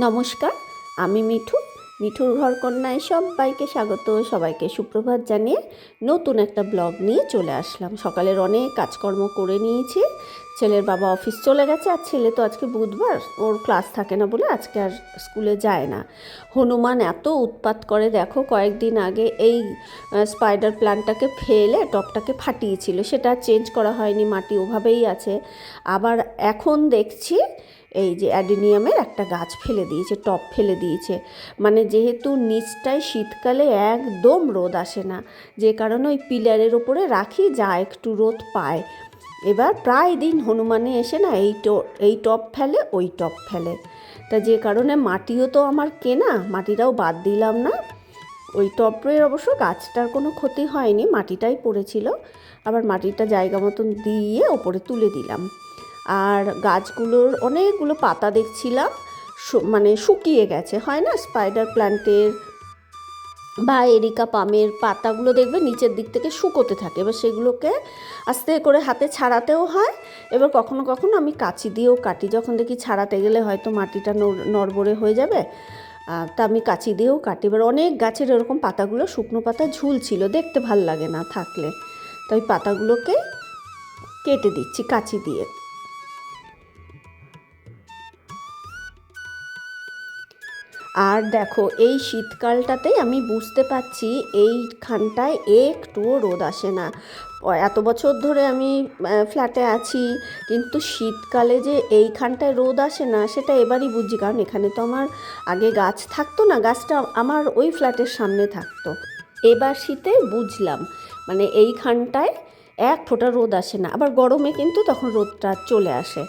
নমস্কার, আমি মিঠু। মিঠুর ঘর কন্যায় সবাইকে স্বাগত। সবাইকে সুপ্রভাত জানিয়ে নতুন একটা ব্লগ নিয়ে চলে আসলাম। সকালের অনেক কাজকর্ম করে নিয়েছি। ছেলের বাবা অফিস চলে গেছে আর ছেলে তো আজকে বুধবার। ওর ক্লাস থাকে না বলে আজকে আর স্কুলে যায় না। হনুমান এত উৎপাত করে, দেখো কয়েকদিন আগে এই স্পাইডার প্ল্যান্টটাকে ফেলে টপটাকে ফাটিয়েছিল। সেটা চেঞ্জ করা হয়নি, মাটি ওভাবেই আছে। আবার এখন দেখছি এই যে অ্যাডিনিয়ামের একটা গাছ ফেলে দিয়েছে, টপ ফেলে দিয়েছে। মানে যেহেতু নিচটায় শীতকালে একদম রোদ আসে না, যে কারণে ওই পিলারের ওপরে রাখি যা একটু রোদ পায়। এবার প্রায় দিন হনুমানে এসে না এই এই টপ ফেলে, ওই টপ ফেলে। তা যে কারণে মাটিও তো আমার কেনা, মাটিটাও বাদ দিলাম না। ওই টপের অবশ্য গাছটার কোনো ক্ষতি হয়নি, মাটিটাই পড়েছিল। আবার মাটিটা জায়গা মতন দিয়ে ওপরে তুলে দিলাম। আর গাছগুলোর অনেকগুলো পাতা দেখছিলাম মানে শুকিয়ে গেছে, হয় না? স্পাইডার প্ল্যান্টের বা এরিকা পামের পাতাগুলো দেখবে নিচের দিক থেকে শুকোতে থাকে। এবার সেগুলোকে আস্তে করে হাতে ছাড়াতেও হয়, এবার কখনো কখনো আমি কাঁচি দিয়েও কাটি। যখন দেখি ছাড়াতে গেলে হয়তো মাটিটা নড়- নড়বড়ে হয়ে যাবে তা আমি কাঁচি দিয়েও কাটি। এবার অনেক গাছের এরকম পাতাগুলো শুকনো পাতা ঝুলছিল, দেখতে ভালো লাগে না থাকলে। তাই পাতাগুলোকে কেটে দিচ্ছি, কাঁচি দিয়ে। আর দেখো, এই শীতকালটাতেই আমি বুঝতে পারছি এইখানটায় একটুও রোদ আসে না। এত বছর ধরে আমি ফ্ল্যাটে আছি, কিন্তু শীতকালে যে এইখানটায় রোদ আসে না, সেটা এবারই বুঝছি। কারণ এখানে তো আমার আগে গাছ থাকতো না, গাছটা আমার ওই ফ্ল্যাটের সামনে থাকতো। এবার শীতে বুঝলাম মানে এইখানটায় এক ফোঁটা রোদ আসে না। আবার গরমে কিন্তু তখন রোদটা চলে আসে।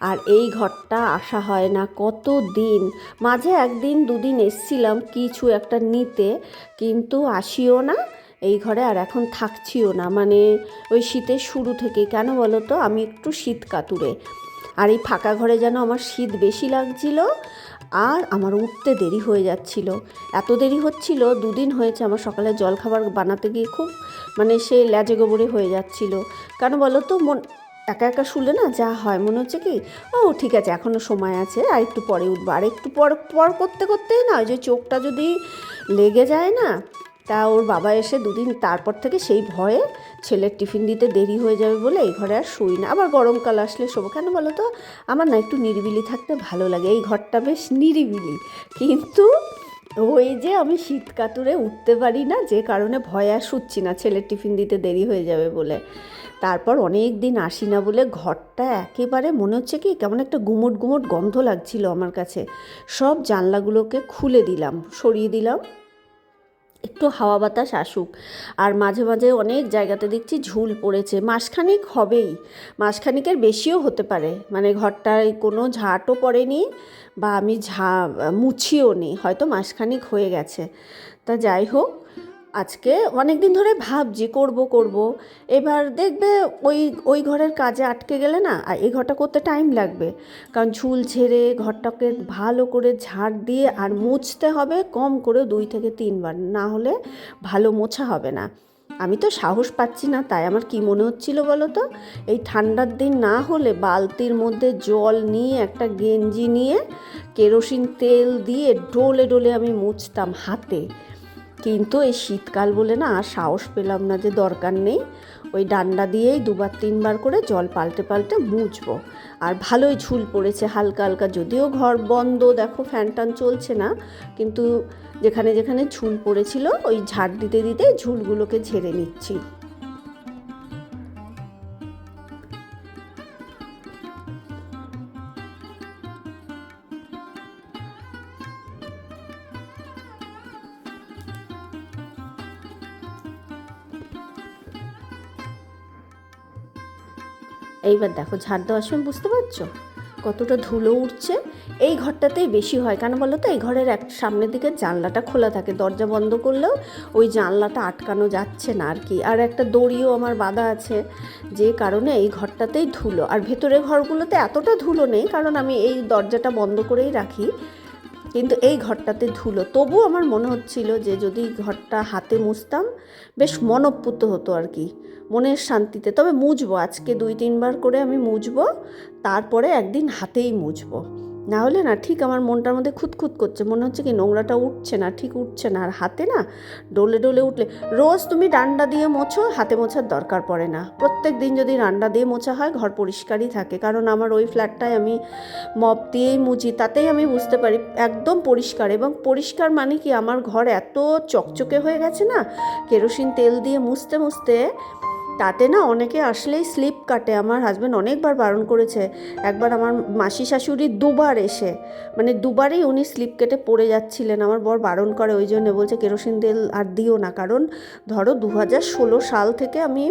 আর এই ঘরটা আসা হয় না। কত দিন? মাঝে একদিন দুদিন এসছিলাম কিছু একটা নিতে, কিন্তু আসিও না। এই ঘরে আর এখন থাকছিও না। মানে ওই শীতের শুরু থেকে, কেন বলো তো? আমি একটু শীত কাতুরে। আর এই ফাঁকা ঘরে যেন আমার শীত বেশি লাগছিল আর আমার উঠতে দেরি হয়ে যাচ্ছিল। এত দেরি হচ্ছিল, দুদিন হয়েছে আমার সকালে জলখাবার বানাতে গিয়ে খুব মানে সে ল্যাজে গোবরে হয়ে যাচ্ছিল। কেন বলো তো? মন একা একা শুলে না যা হয়, মনে হচ্ছে কি? ও, ঠিক আছে এখনও সময় আছে, আর একটু পরে উঠবো। আর একটু পর পর করতে করতেই না ওই যে চোখটা যদি লেগে যায় না, তা ওর বাবা এসে দুদিন তারপর থেকে সেই ভয়ে ছেলের টিফিন দিতে দেরি হয়ে যাবে বলে এই ঘরে আর শুই না। আবার গরমকাল আসলে শোবো। কেন বলো তো? আমার না একটু নিরিবিলি থাকতে ভালো লাগে। এই ঘরটা বেশ নিরিবিলি। কিন্তু ওই যে আমি শীত কাতুরে উঠতে পারি না, যে কারণে ভয় আর শুচ্ছি না, ছেলের টিফিন দিতে দেরি হয়ে যাবে বলে। তারপর অনেক দিন আসি না বলে ঘরটা একেবারে মনে হচ্ছে কি কেমন একটা গুমট গুমট গন্ধ লাগছিল আমার কাছে। সব জানলাগুলোকে খুলে দিলাম, সরিয়ে দিলাম একটু হাওয়া বাতাস আসুক। আর মাঝে মাঝে অনেক জায়গাতে দেখছি ঝুল পড়েছে। মাসখানিক হবেই। মাসখানিকের বেশিও হতে পারে। মানে ঘরটায় কোনো ঝাঁটও পড়েনি বা আমি ঝা, মুছিও নি। হয়তো মাসখানিক হয়ে গেছে। তা যাই হোক আজকে অনেক দিন ধরে ভাবছি, করব করব। এবার দেখবে ওই ওই ঘরের কাজে আটকে গেলে না, আর এই ঘরটা করতে টাইম লাগবে। কারণ ঝুল ঝেড়ে ঘরটাকে ভালো করে ঝাড় দিয়ে আর মুছতে হবে কম করে দুই থেকে তিনবার। না হলে ভালো মোছা হবে না। আমি তো সাহস পাচ্ছি না, তাই আমার কি মনে হচ্ছিল বলো তো? এই ঠান্ডার দিন না হলে বালতির মধ্যে জল নিয়ে একটা গেঞ্জি নিয়ে কেরোসিন তেল দিয়ে ডোলে ডোলে আমি মুছতাম হাতে। কিন্তু এই শীতকাল বলে না আর সাহস পেলাম না যে দরকার নেই। ওই ডান্ডা দিয়েই দুবার, তিনবার করে জল পাল্টে পাল্টে মুছবো। আর ভালোই ঝুল পড়েছে হালকা হালকা, যদিও ঘর বন্ধ, দেখো ফ্যান টান চলছে না, কিন্তু যেখানে যেখানে ঝুল পড়েছিল, ওই ঝাড় দিতে দিতে ঝুলগুলোকে ঝেড়ে নিচ্ছি। এইবার দেখো, ঝাড় দেওয়ার সময় বুঝতে পারছ? কতটা ধুলো উঠছে। এই ঘরটাতেই বেশি হয়। কেন বলো তো? এই ঘরের এক সামনের দিকে জানলাটা খোলা থাকে। দরজা বন্ধ করলেও ওই জানলাটা আটকানো যাচ্ছে না আর কি। আর একটা দড়িও আমার বাধা আছে, যে কারণে এই ঘরটাতেই ধুলো। আর ভেতরের ঘরগুলোতে এতটা ধুলো নেই, কারণ আমি এই দরজাটা বন্ধ করেই রাখি। কিন্তু এই ঘরটাতে ধুলো। তবু আমার মনে হচ্ছিল যে যদি ঘরটা হাতে মুছতাম, বেশ মনপ্পুত হতো আর কি। মনের শান্তিতে। তবে মুছবো। আজকে দুই তিনবার করে আমি মুছবো, তারপরে একদিন হাতেই মুছবো। না হলে না ঠিক আমার মনটার মধ্যে খুঁতখুত করছে, মনে হচ্ছে কি নোংরাটা উঠছে না, ঠিক উঠছে না। আর হাতে না ডলে ডলে উঠলে, রোজ তুমি ডান্ডা দিয়ে মোছো, হাতে মোছার দরকার পড়ে না। প্রত্যেক দিন যদি ডান্ডা দিয়ে মোছা হয়, ঘর পরিষ্কারই থাকে। কারণ আমার ওই ফ্ল্যাটটায় আমি মপ দিয়েই মুছি, তাতেই আমি বুঝতে পারি একদম পরিষ্কার। এবং পরিষ্কার মানে কি, আমার ঘর এত চকচকে হয়ে গেছে না, কেরোসিন তেল দিয়ে মুছতে মুছতে তাতে না অনেকে আসলেই স্লিপ কাটে। আমার হাজব্যান্ড অনেকবার বারণ করেছে। একবার আমার মাসি শাশুড়ি দুবার এসে মানে দুবারই উনি স্লিপ কেটে পড়ে যাচ্ছিলেন। আমার বর বারণ করে ওই জন্য বলছে, কেরোসিন তেল আর দিও না। কারণ ধরো দু হাজার ষোলো সাল থেকে আমি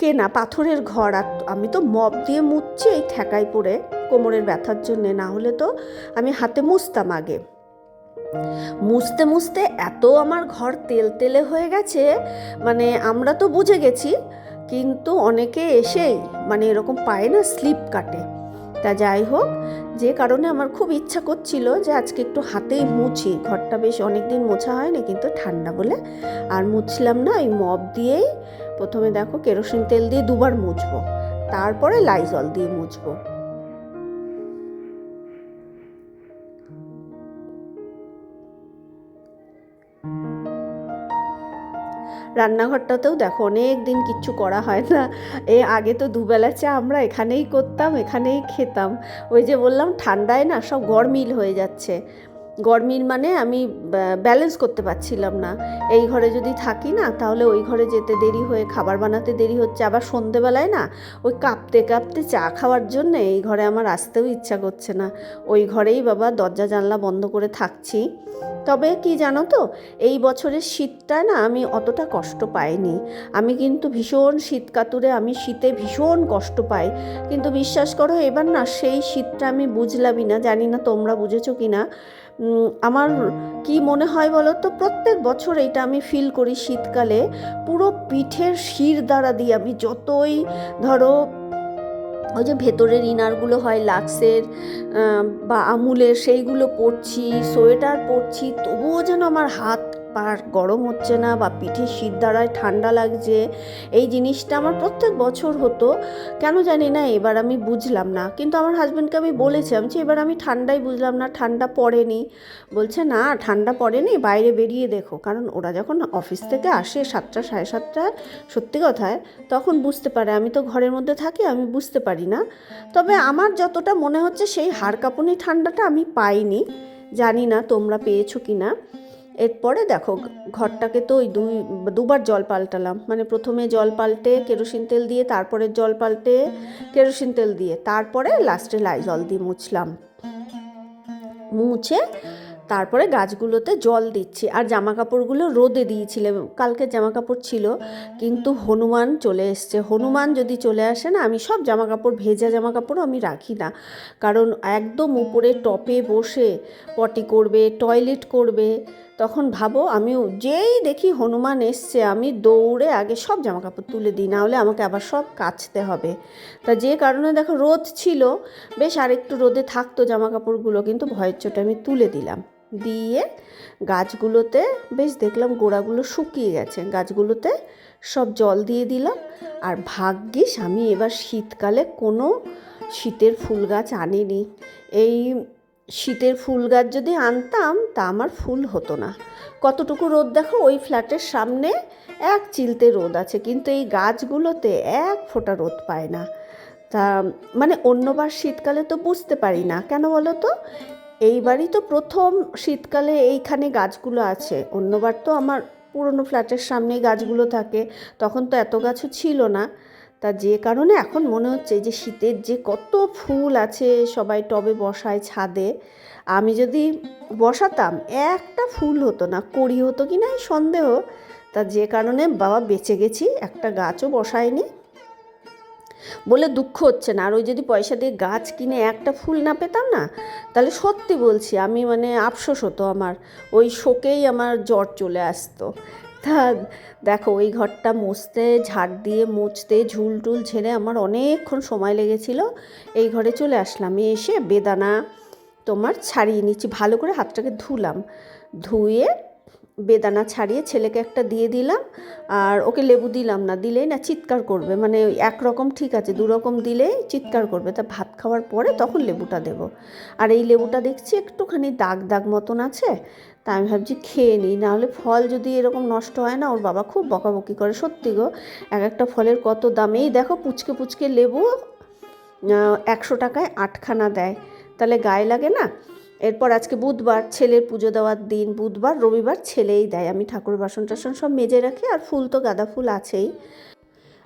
কেনা পাথরের ঘর। আর আমি তো মপ দিয়ে মুছছি এই ঠেকাই পড়ে কোমরের ব্যথার জন্যে। না হলে তো আমি হাতে মুছতাম আগে। মুছতে মুছতে এত আমার ঘর তেল তেলে হয়ে গেছে মানে আমরা তো বুঝে গেছি, কিন্তু অনেকে এসেই মানে এরকম পায়ে না স্লিপ কাটে। তা যাই হোক, যে কারণে আমার খুব ইচ্ছা করছিল যে আজকে একটু হাতেই মুছি। ঘরটা বেশ অনেক দিন মোছা হয়নি, কিন্তু ঠান্ডা বলে। আর মুছলাম না এই মব দিয়েই প্রথমে দেখো কেরোসিন তেল দিয়ে দুবার মুছবো। তারপরে লাইজল দিয়ে মুছবো। রান্নাঘরটাতেও দেখো অনেক দিন কিচ্ছু করা হয় না। এ আগে তো দুবেলা চা আমরা এখানেই করতাম, এখানেই খেতাম। ওই যে বললাম ঠান্ডায় না সব গরমিল হয়ে যাচ্ছে। গরমিল মানে আমি ব্যালেন্স করতে পারছিলাম না। এই ঘরে যদি থাকি না, তাহলে ওই ঘরে যেতে দেরি হয়ে, খাবার বানাতে দেরি হচ্ছে। আবার সন্ধেবেলায় না, ওই কাঁপতে কাঁপতে চা খাওয়ার জন্য এই ঘরে আমার আসতেও ইচ্ছা করছে না। ওই ঘরেই বাবা দরজা জানলা বন্ধ করে থাকছি। তবে কি জানো তো, এই বছরের শীতটা না আমি অতটা কষ্ট পাইনি। আমি কিন্তু ভীষণ শীত কাতুরে, আমি শীতে ভীষণ কষ্ট পাই। কিন্তু বিশ্বাস করো, এবার না সেই শীতটা আমি বুঝলামই না, জানি না তোমরা বুঝেছ কি না আমার কি মনে হয় বলো তো, প্রত্যেক বছর এটা আমি ফিল করি শীতকালে, পুরো পিঠের শির দ্বারা দিয়ে আমি যতই ধরো ওই যে ভেতরের ইনারগুলো হয় লাক্সের বা আমুলের, সেইগুলো পরছি, সোয়েটার পরছি, তবুও যেন আমার হাত পার গরম হচ্ছে না বা পিঠে শীত দ্বারায় ঠান্ডা লাগছে, এই জিনিসটা আমার প্রত্যেক বছর হতো। কেন জানি না, এবার আমি বুঝলাম না। কিন্তু আমার হাজব্যান্ডকে আমি বলেছিলাম যে এবার আমি ঠান্ডাই বুঝলাম না, ঠান্ডা পড়েনি। বলছে, না, ঠান্ডা পড়েনি, বাইরে বেরিয়ে দেখো। কারণ ওরা যখন অফিস থেকে আসে সাতটা, সাড়ে সাতটায় সত্যি কথায়, তখন বুঝতে পারে, আমি তো ঘরের মধ্যে থাকি, আমি বুঝতে পারি না। তবে আমার যতটা মনে হচ্ছে, সেই হাড় কাঁপুনি ঠান্ডাটা আমি পাইনি। জানি না তোমরা পেয়েছ কি না এরপরে দেখো, ঘরটাকে তো ওই দুই, দুবার জল পাল্টালাম। মানে প্রথমে জল পাল্টে কেরোসিন তেল দিয়ে, তারপরে জল পাল্টে কেরোসিন তেল দিয়ে, তারপরে লাস্টে লাইজল দিয়ে মুছলাম। মুছে তারপরে গাছগুলোতে জল দিচ্ছি। আর জামা কাপড়গুলো রোদে দিয়েছিলাম। কালকে জামা কাপড় ছিল, কিন্তু হনুমান চলে এসছে। হনুমান যদি চলে আসে না, আমি সব জামা কাপড় ভেজা জামা কাপড়ও আমি রাখি না। কারণ একদম উপরে টপে বসে পটি করবে, টয়লেট করবে তখন ভাবো, আমিও যেই দেখি হনুমান এসছে, আমি দৌড়ে আগে সব জামা কাপড় তুলে দিই না হলে আমাকে আবার সব কাচতে হবে। তা যে কারণে দেখো রোদ ছিল, বেশ আরেকটু রোদে থাকতো জামা কাপড়গুলো কিন্তু ভয়ের চোটে আমি তুলে দিলাম। দিয়ে গাছগুলোতে বেশ দেখলাম গোড়াগুলো শুকিয়ে গেছে, গাছগুলোতে সব জল দিয়ে দিলাম। আর ভাগ্যিস আমি এবার শীতকালে কোনো শীতের ফুল গাছ আনিনি। এই শীতের ফুল গাছ যদি আনতাম তা আমার ফুল হতো না। কতটুকু রোদ দেখো, ওই ফ্ল্যাটের সামনে এক চিলতে রোদ আছে, কিন্তু এই গাছগুলোতে এক ফোঁটা রোদ পায় না। তা মানে অন্যবার শীতকালে তো বুঝতে পারি না, কেন বলো তো? এইবারই তো প্রথম শীতকালে এইখানে গাছগুলো আছে, অন্যবার তো আমার পুরনো ফ্ল্যাটের সামনেই গাছগুলো থাকে, তখন তো এত গাছও ছিল না। তা যে কারণে এখন মনে হচ্ছে যে শীতের যে কত ফুল আছে সবাই টবে বসায় ছাদে, আমি যদি বসাতাম একটা ফুল হতো না, কড়ি হতো কি না সন্দেহ, তা যে কারণে বাবা বেঁচে গেছি, একটা গাছও বসায়নি। বলে দুঃখ হচ্ছে না, আর ওই যদি পয়সা দিয়ে গাছ কিনে একটা ফুল না পেতাম না, তাহলে সত্যি বলছি আমি মানে আফসোস হতো আমার, ওই শোকেই আমার জ্বর চলে আসতো। তা দেখো, ওই ঘরটা মুছতে, ঝাড় দিয়ে মুছতে, ঝুল টুল ঝেড়ে আমার অনেকক্ষণ সময় লেগেছিল। এই ঘরে চলে আসলাম। এসে বেদানা তোমার ছাড়িয়ে নিচ্ছি। ভালো করে হাতটাকে ধুলাম। ধুয়ে বেদানা ছাড়িয়ে ছেলেকে একটা দিয়ে দিলাম, আর ওকে লেবু দিলাম না, দিলেই না চিৎকার করবে। মানে একরকম ঠিক আছে দু রকম দিলেই চিৎকার করবে। তা ভাত খাওয়ার পরে তখন লেবুটা দেবো। আর এই লেবুটা দেখছি একটুখানি দাগ দাগ মতন আছে, তা আমি ভাবছি খেয়ে নিই। নাহলে ফল যদি এরকম নষ্ট হয় না, ওর বাবা খুব বকাবকি করে। সত্যি গো, এক একটা ফলের কত দাম। এই দেখো পুচকে পুচকে লেবু একশো টাকায় আটখানা দেয়। তাহলে গায়ে লাগে না? এরপর আজকে বুধবার ছেলের পুজো দেওয়ার দিন, বুধবার, রবিবার ছেলেই দেয়। আমি ঠাকুর বাসন টাসন সব মেজে রাখি আর ফুল তো গাঁদা ফুল আছেই।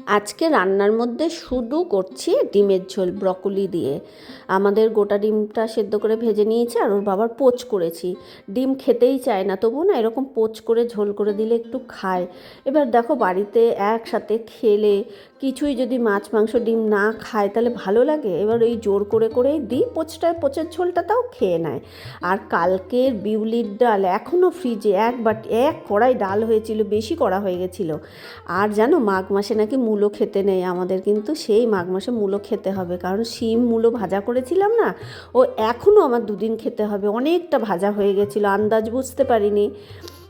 আজকে রান্নার মধ্যে শুধু করছি ডিমের ঝোল, ব্রকলি দিয়ে। আমাদের গোটা ডিমটা সেদ্ধ করে ভেজে নিয়েছি আর ওর বাবার পোচ করেছি। ডিম খেতেই চায় না তবু না এরকম পোচ করে ঝোল করে দিলে একটু খায়। এবার দেখো বাড়িতে একসাথে খেলে কিছুই যদি মাছ, মাংস, ডিম না খায় তাহলে ভালো লাগে। এবার এই জোর করে করেই দিই পোচটায় পোচের ঝোলটা তাও খেয়ে নেয়। আর কালকের বিউলির ডাল এখনও ফ্রিজে এক বাট, এক কড়াই ডাল হয়েছিল, বেশি করা হয়ে গেছিল। আর জানো মাঘ মাসে নাকি মূলো খেতে নেই, আমাদের কিন্তু সেই মাঘ মাসে মূলো খেতে হবে। কারণ শিম মূলো ভাজা করেছিলাম না, ও এখনও আমার দুদিন খেতে হবে। অনেকটা ভাজা হয়ে গেছিল, আন্দাজ বুঝতে পারিনি।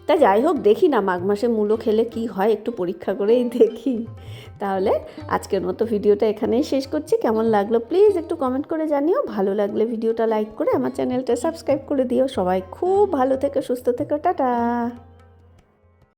তা যাই হোক, দেখি না মাঘ মাসে মূলো খেলে কি হয়, একটু পরীক্ষা করেই দেখি। তাহলে আজকের মতো ভিডিওটা এখানেই শেষ করছি। কেমন লাগল প্লিজ একটু কমেন্ট করে জানিও। ভালো লাগলে ভিডিওটা লাইক করে আমার চ্যানেলটা সাবস্ক্রাইব করে দিও। সবাই খুব ভালো থেকে, সুস্থ থেকো, টাটা!